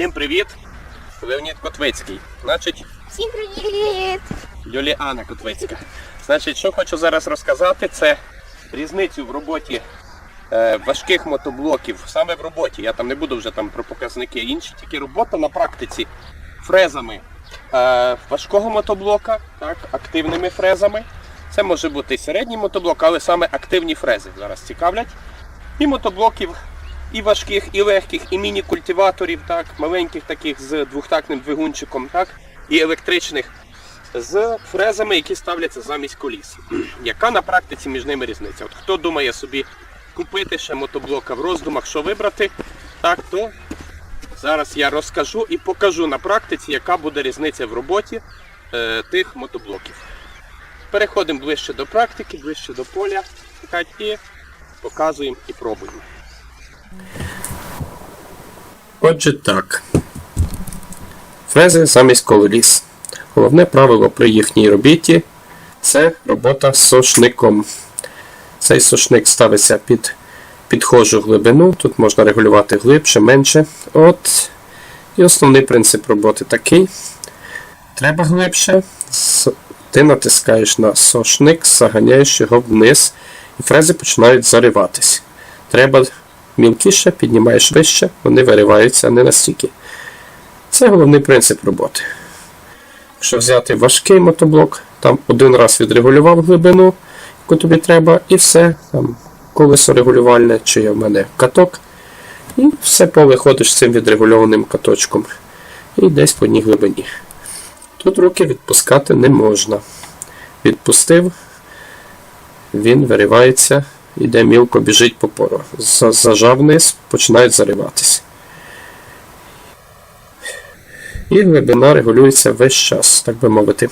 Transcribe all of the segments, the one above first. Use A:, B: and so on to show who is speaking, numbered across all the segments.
A: Всім привіт! Леонід Котвицький. Значить,
B: Всім привіт!
A: Юліана Котвицька. Значить, що хочу зараз розказати, це різницю в роботі е, важких мотоблоків. Саме в роботі. Я там не буду вже там про показники інші, тільки робота на практиці фрезами е, важкого мотоблока, так, активними фрезами. Це може бути середній мотоблок, але саме активні фрези зараз цікавлять. І мотоблоків і важких, і легких, і міні-культиваторів, так, маленьких таких з двохтактним двигунчиком, так, і електричних з фрезами, які ставляться замість коліс. Яка на практиці між ними різниця? От хто думає собі купити ще мотоблока в роздумах, що вибрати, так, то зараз я розкажу і покажу на практиці, яка буде різниця в роботі е, тих мотоблоків. Переходимо ближче до практики, ближче до поля і показуємо і пробуємо. Отже так. Фрези замість кололіс. Головне правило при їхній роботі це робота з сошником. Цей сошник ставиться під підхожу глибину. Тут можна регулювати глибше, менше. От. І основний принцип роботи такий. Треба глибше. Ти натискаєш на сошник, заганяєш його вниз, і фрези починають зариватись. Треба мілкіше, піднімаєш вище, вони вириваються не настільки. Це головний принцип роботи. Якщо взяти важкий мотоблок, там один раз відрегулював глибину, яку тобі треба, і все, там колесо регулювальне, чи є в мене каток, і все поле ходиш з цим відрегульованим каточком. І десь по одній глибині. Тут руки відпускати не можна. Відпустив, він виривається, іде мілко, біжить по пору. Зажав вниз, починають зариватись. І глибина регулюється весь час, так би мовити.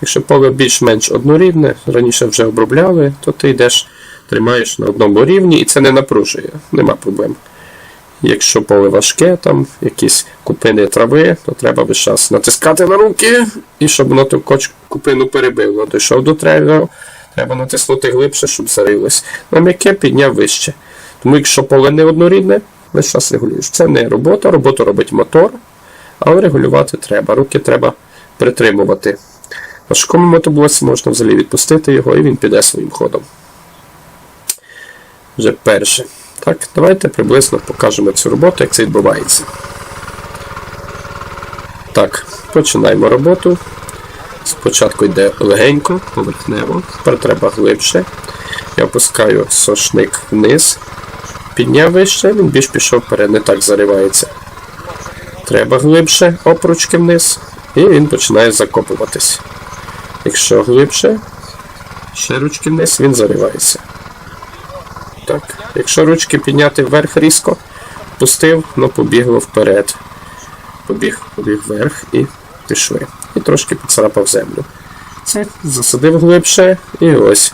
A: Якщо поле більш-менш однорідне, раніше вже обробляли, то ти йдеш, тримаєш на одному рівні і це не напружує, нема проблем. Якщо поле важке, там якісь купини трави, то треба весь час натискати на руки, і щоб воно ту купину перебило. Дійшов до треба, треба натиснути глибше, щоб зарилось. На м'яке підняв вище. Тому якщо поле не однорідне, весь час регулюєш. Це не робота, роботу робить мотор, але регулювати треба. Руки треба притримувати. В важкому мотоблоці можна взагалі відпустити його і він піде своїм ходом. Вже перше. Так, давайте приблизно покажемо цю роботу, як це відбувається. Так, починаємо роботу. Спочатку йде легенько, поверхнево, тепер треба глибше. Я опускаю сошник вниз, підняв вище, він більш пішов вперед, не так заривається. Треба глибше, опручки вниз, і він починає закопуватись. Якщо глибше, ще ручки вниз, він заривається. Так. Якщо ручки підняти вверх різко, пустив, ну побігло вперед. Побіг, побіг вверх і пішли. І трошки поцарапав землю. Це засадив глибше і ось.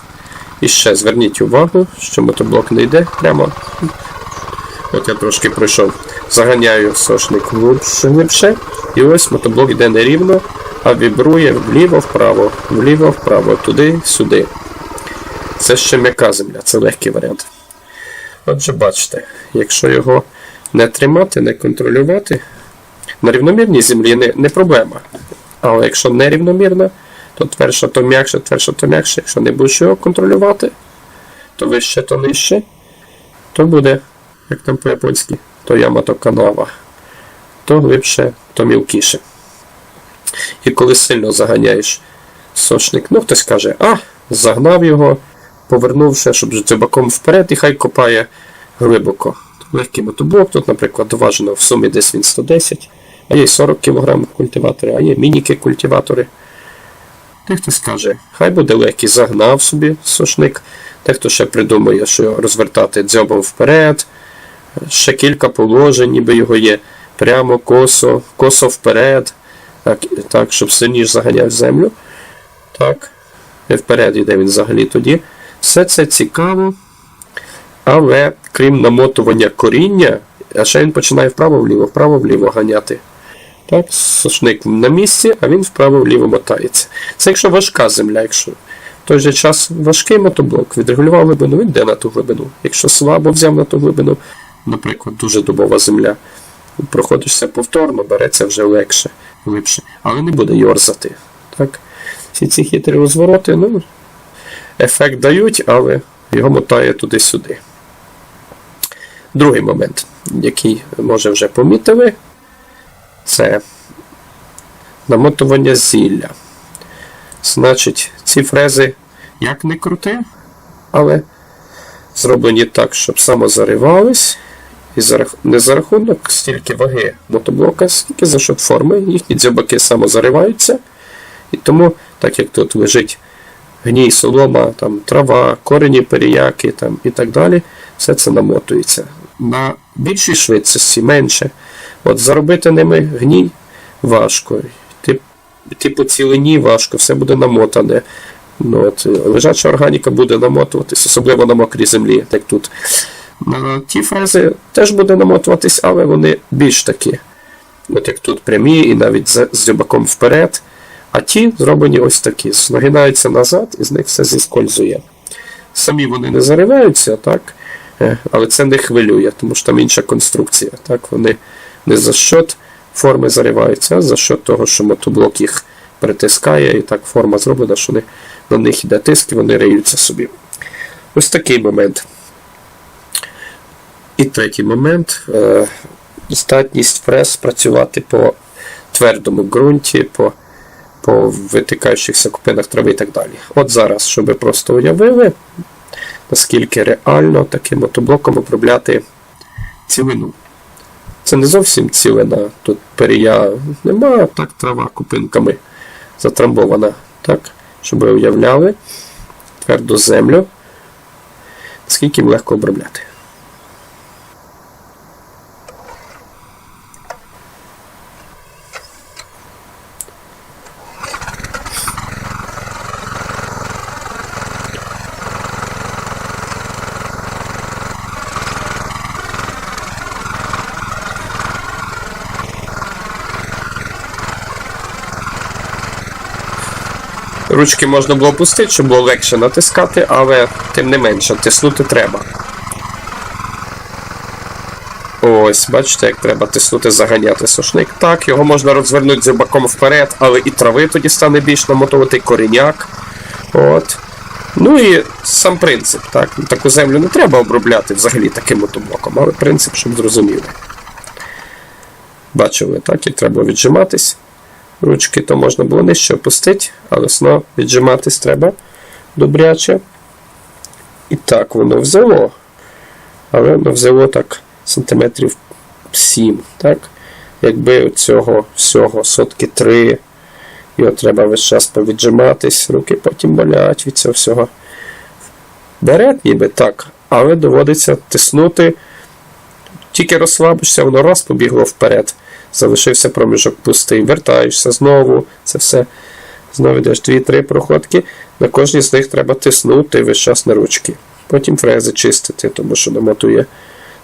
A: І ще зверніть увагу, що мотоблок не йде прямо. От я трошки пройшов. Заганяю сошник глибше, глибше. І ось мотоблок йде не рівно, а вібрує вліво-вправо, вліво-вправо, туди, сюди. Це ще м'яка земля, це легкий варіант. Отже, бачите, якщо його не тримати, не контролювати, на рівномірній землі не, не проблема. Але якщо нерівномірна, то тверше, то м'якше, тверше, то м'якше. Якщо не будеш його контролювати, то вище, то нижче, то буде, як там по-японськи, то яма, то канава, то глибше, то мілкіше. І коли сильно заганяєш сошник, ну хтось каже, а, загнав його, повернувши, щоб дзюбаком вперед, і хай копає глибоко. Легкий мотоблок, тут, наприклад, важено в сумі десь він 110, а є 40 кг культиватори, а є мініки культиватори. Дехто скаже, хай буде легкий, загнав собі сошник. Дехто ще придумає, що розвертати дзьобом вперед. Ще кілька положень, ніби його є. Прямо косо, косо вперед, так, так щоб сильніше заганяв землю. Так. І вперед йде він взагалі тоді. Все це цікаво. Але крім намотування коріння, а ще він починає вправо-вліво, вправо-вліво ганяти. Так, сошник на місці, а він вправо-вліво мотається. Це якщо важка земля, якщо в той же час важкий мотоблок, відрегулював глибину, він йде на ту глибину. Якщо слабо взяв на ту глибину, наприклад, дуже дубова земля, проходишся повторно, береться вже легше, глибше. Але не буде йорзати. Так? Всі ці хитрі розвороти, ну, ефект дають, але його мотає туди-сюди. Другий момент, який може вже помітили, це намотування зілля. Значить, ці фрези як не крути, але зроблені так, щоб самозаривались. І не за рахунок стільки ваги мотоблока, скільки за счет форми, їхні дзьобаки самозариваються. І тому, так як тут лежить гній, солома, там, трава, корені, періяки там, і так далі, все це намотується. На більшій швидкості менше. От заробити ними гній важко. Ти, ти по цілині важко, все буде намотане. Ну, от, лежача органіка буде намотуватись, особливо на мокрій землі, як тут. Ті фрези теж буде намотуватись, але вони більш такі. От як тут прямі і навіть з, з дзьобаком вперед. А ті зроблені ось такі. Нагинаються назад і з них все зіскользує. Самі вони не зариваються, так? Е, але це не хвилює, тому що там інша конструкція. Так? Вони не за счет форми зариваються, а за счет того, що мотоблок їх притискає, і так форма зроблена, що вони, на них йде тиск і вони риються собі. Ось такий момент. І третій момент е, здатність фрез працювати по твердому ґрунті, по, по витикаючихся купинах трави і так далі. От зараз, щоб ви просто уявили, наскільки реально таким мотоблоком обробляти цілину. Це не зовсім цілена. Тут перія немає, так трава купинками затрамбована. Так, щоб ви уявляли тверду землю, наскільки їм легко обробляти. Ручки можна було пустити, щоб було легше натискати, але тим не менше, тиснути треба. Ось, бачите, як треба тиснути, заганяти сушник. Так, його можна розвернути зубаком вперед, але і трави тоді стане більш намотувати, і коріняк. От. Ну і сам принцип. так. Таку землю не треба обробляти взагалі таким мотоблоком, але принцип, щоб зрозуміли. Бачили, так, і треба віджиматись. Ручки то можна було нижче опустити, але знову віджиматись треба добряче. І так воно взяло. Але воно взяло так сантиметрів 7. Так? Якби цього всього сотки 3. Його треба весь час повіджиматись, руки потім болять від цього всього. Берет ніби так, але доводиться тиснути. Тільки розслабишся, воно раз побігло вперед. Залишився проміжок пустий. Вертаєшся знову. Це все. Знову йдеш 2-3 проходки. На кожній з них треба тиснути весь час на ручки. Потім фрези чистити, тому що намотує,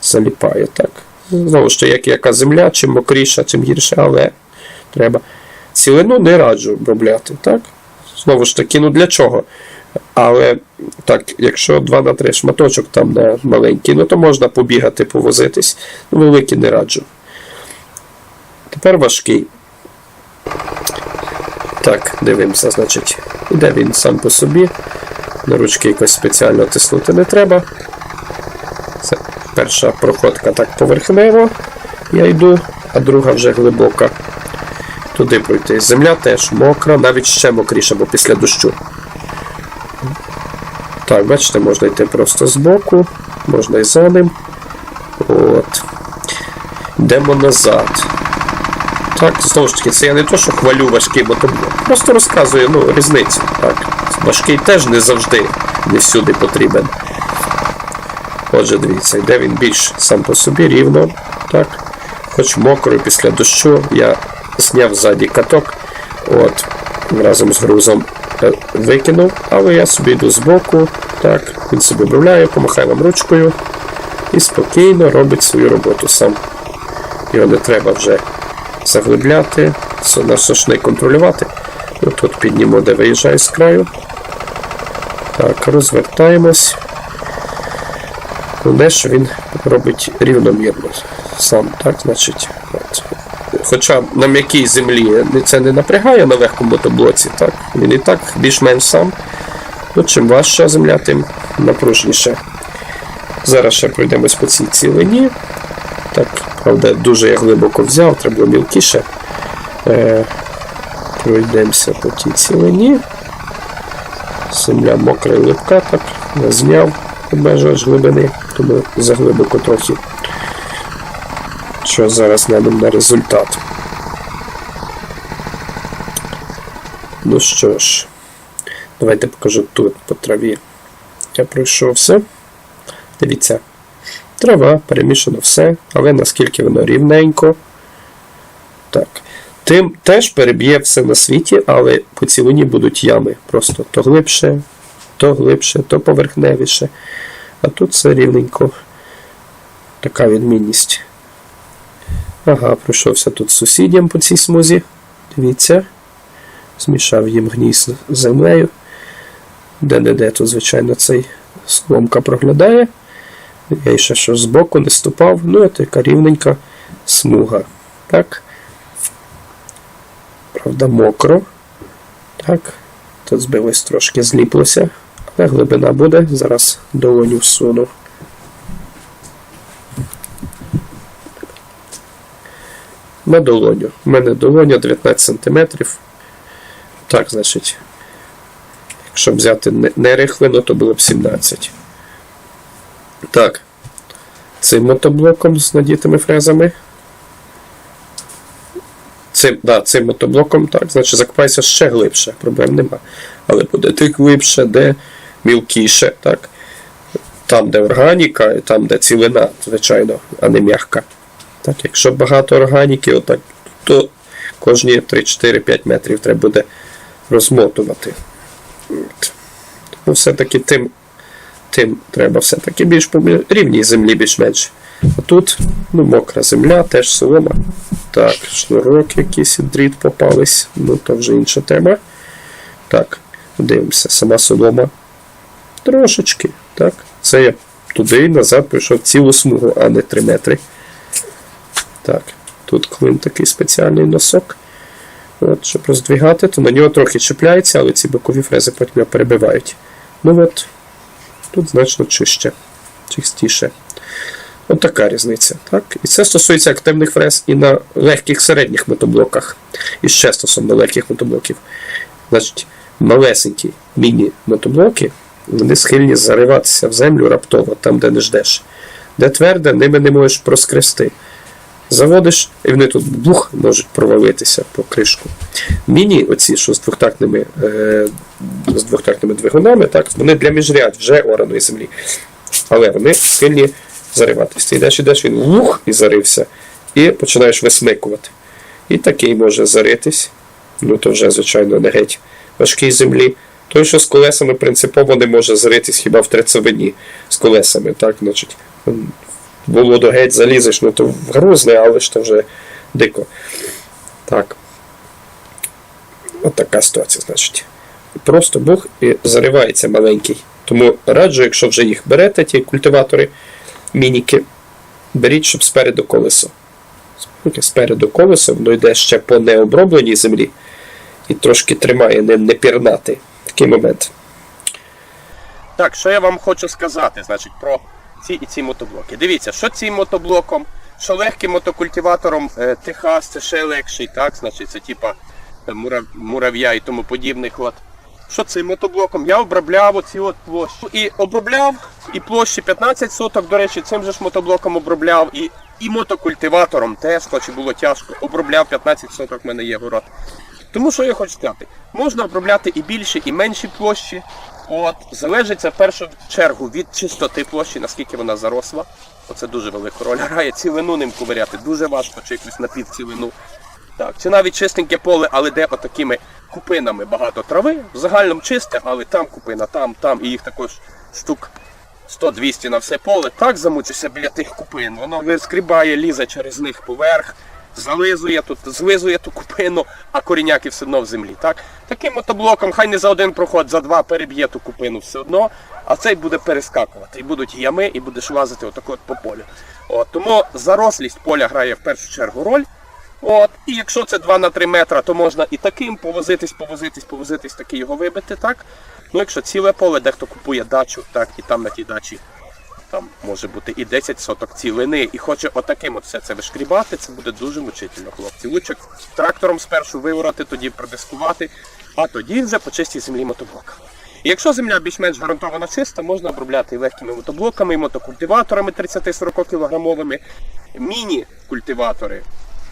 A: заліпає. так. Знову ж як яка земля, чим мокріша, чим гірше, але треба. Цілину не раджу обробляти. так? Знову ж таки, ну для чого? Але так, якщо 2 на 3 шматочок там на маленький, ну то можна побігати, повозитись. Ну, великий не раджу. Тепер важкий. Так, дивимося, значить, іде він сам по собі. На ручки якось спеціально тиснути не треба. Це перша проходка так поверхнево я йду, а друга вже глибока. Туди пройти. Земля теж мокра, навіть ще мокріша, бо після дощу. Так, бачите, можна йти просто збоку, можна і за ним. От. Йдемо назад. Так, знову ж таки, це я не то, що хвалю важкий мотоблок. Просто розказую ну, різницю. Так. Важкий теж не завжди, не всюди потрібен. Отже, дивіться, йде він більш сам по собі рівно. Так. Хоч мокрий після дощу, я зняв ззаді каток. От, разом з грузом викинув, але я собі йду збоку. Так, він собі обробляє, помахає вам ручкою і спокійно робить свою роботу сам. Його не треба вже заглибляти, со- на сошник контролювати. Ну, тут піднімо, де виїжджає з краю. Так, розвертаємось. Головне, що він робить рівномірно сам, так, значить, Хоча на м'якій землі це не напрягає на легкому мотоблоці, так? Він і так більш-менш сам. Ну, чим важча земля, тим напружніше. Зараз ще пройдемось по цій цілині. Так, правда, дуже я глибоко взяв, треба було мілкіше. Е, пройдемося по тій цілині. Земля мокра і липка, так, зняв обмежувач глибини, тому заглибоко трохи. Що зараз глянемо на результат. Ну що ж, давайте покажу тут по траві. Я пройшов все. Дивіться, трава, перемішано все, але наскільки воно рівненько. Так. Тим теж переб'є все на світі, але по цілині будуть ями. Просто то глибше, то глибше, то поверхневіше. А тут все рівненько. Така відмінність. Ага, пройшовся тут сусідям по цій смузі. Дивіться. Змішав їм гній з землею. Де-не-де тут, звичайно, цей сломка проглядає. Я ще що збоку не ступав. Ну, і така рівненька смуга. Так. Правда, мокро. Так. Тут збилось трошки зліплося. Але глибина буде. Зараз долоню всуну. На долоню. У мене долоня 19 см. Так, значить. Якщо взяти не- рихлину, то було б 17. Так. Цим мотоблоком з надітими фрезами. Цим, да, цим мотоблоком, так, значить закопайся ще глибше, проблем нема. Але буде ти глибше, де мілкіше, так. Там, де органіка, і там, де цілина, звичайно, а не м'яка. Так, якщо багато органіки, отак, то кожні 3-4-5 метрів треба буде розмотувати. Тому все-таки тим, тим треба все-таки більш рівній землі більш-менш. А тут ну, мокра земля, теж солома. Так, шнурок якийсь дріт попались. Ну, то вже інша тема. Так, дивимося, сама солома. Трошечки. Так. Це я туди і назад пройшов цілу смугу, а не 3 метри. Так, тут клин такий спеціальний носок. От, щоб роздвігати, то на нього трохи чіпляється, але ці бокові фрези потім його перебивають. Ну от, тут значно чище, чистіше. От така різниця. Так? І це стосується активних фрез і на легких середніх мотоблоках. І ще стосовно легких мотоблоків. Значить, малесенькі міні-мотоблоки, вони схильні зариватися в землю раптово, там, де не ждеш. Де тверде, ними не можеш проскрести. Заводиш, і вони тут бух можуть провалитися по кришку. Міні, оці, що з двохтактними, е, з двохтактними двигунами, так, вони для міжряд вже ораної землі. Але вони схильні зариватися. Ти йдеш, йдеш, він лух і зарився, і починаєш висмикувати. І такий може заритись. Ну, то вже, звичайно, не геть важкій землі. Той, що з колесами принципово не може заритись хіба в трецевині з колесами. так, значить, було до геть залізеш, ну то грузне, але ж то вже дико. Так. От така ситуація, значить. Просто бух і заривається маленький. Тому раджу, якщо вже їх берете, ті культиватори, мініки, беріть, щоб спереду колесо. Спереду колесо, воно йде ще по необробленій землі і трошки тримає, не, не пірнати. Такий момент.
B: Так, що я вам хочу сказати, значить, про ці і ці мотоблоки. Дивіться, що цим мотоблоком, що легким мотокультиватором е, Техас, це ще легший, так, значить, це типа е, мурав'я і тому подібних. От. Що цим мотоблоком? Я обробляв оці от площі. І обробляв і площі 15 соток, до речі, цим же ж мотоблоком обробляв. І, і мотокультиватором теж, хоч і було тяжко, обробляв 15 соток, в мене є город. Тому що я хочу сказати, можна обробляти і більші, і менші площі. От, залежить це в першу чергу від чистоти площі, наскільки вона заросла. Оце дуже велику роль грає. Цілину ним ковиряти дуже важко, чи якусь напівцілину. Так, чи навіть чистеньке поле, але де отакими купинами багато трави. В загальному чисте, але там купина, там, там, і їх також штук 100-200 на все поле. Так замучуся біля тих купин. Воно вискрібає, лізе через них поверх, зализує тут, злизує ту купину, а коріняки все одно в землі. Так? Таким мотоблоком, хай не за один проход, за два переб'є ту купину все одно, а цей буде перескакувати. І будуть ями, і будеш лазити отако от по полю. От, тому зарослість поля грає в першу чергу роль.
A: От, і якщо це 2 на 3 метра, то можна і таким повозитись, повозитись, повозитись, таки його вибити, так? Ну, якщо ціле поле, дехто купує дачу, так, і там на тій дачі там може бути і 10 соток цілини, і хоче отаким от все це вишкрібати, це буде дуже мучительно, хлопці. Лучше трактором спершу виворати, тоді продискувати, а тоді вже по чистій землі мотоблоками. І якщо земля більш-менш гарантована чиста, можна обробляти і легкими мотоблоками, і мотокультиваторами 30-40 кілограмовими, міні-культиватори.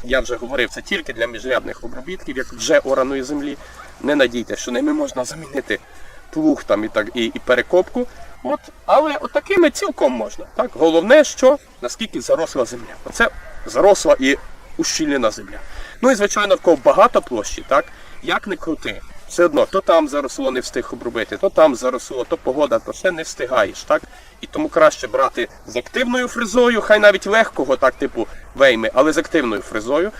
A: Я вже говорив, це тільки для міжрядних обробітків, як вже ораної землі. Не надійте, що ними можна замінити плуг там і так і, і перекопку. От, але отакими цілком можна. Так? Головне, що наскільки заросла земля. Оце заросла і ущільнена земля. Ну і звичайно, в кого багато площі, так? як не крути. Все одно, то там заросло, не встиг обробити, то там заросло, то погода, то все не встигаєш. так? І тому краще брати з активною фрезою, хай навіть легкого, так, типу вейми, але з активною фрезою,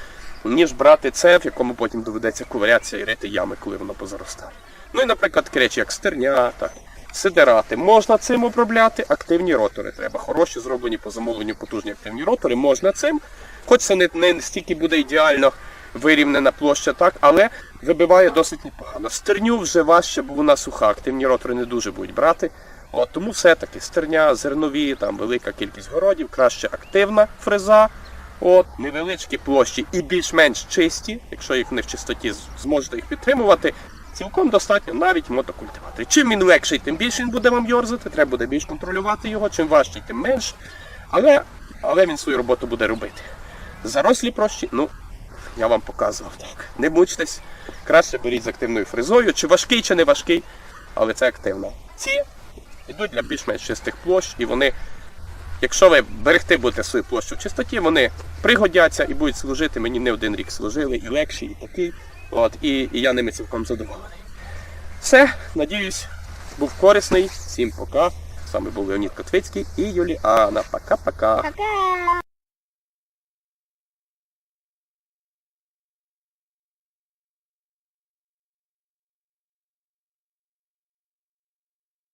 A: ніж брати це, в якому потім доведеться ковирятися і рити ями, коли воно позаростає. Ну і, наприклад, речі, як стерня, так, сидерати. Можна цим обробляти, активні ротори треба. Хороші, зроблені по замовленню потужні активні ротори, можна цим. Хоч це не, не стільки буде ідеально вирівнена площа, так, але вибиває досить непогано. Стерню вже важче, бо вона суха. Активні ротори не дуже будуть брати. От, тому все-таки стерня, зернові, там велика кількість городів, краще активна фреза. От, невеличкі площі і більш-менш чисті, якщо їх не в чистоті зможете їх підтримувати, цілком достатньо навіть мотокультиватори. Чим він легший, тим більше він буде вам йорзати, треба буде більш контролювати його, чим важчий, тим менш. Але, але він свою роботу буде робити. Зарослі прощі, ну, я вам показував так. Не мучтесь, краще беріть з активною фрезою, чи важкий, чи не важкий, але це активно. Ці йдуть для більш-менш чистих площ, і вони Якщо ви берегти будете свою площу в чистоті, вони пригодяться і будуть служити. Мені не один рік служили, і легші, і такий. От, і, і я ними цілком задоволений. Все, надіюсь, був корисний. Всім пока. З вами був Леонід Котвицький і Юліана. Пока-пока.
C: Пока.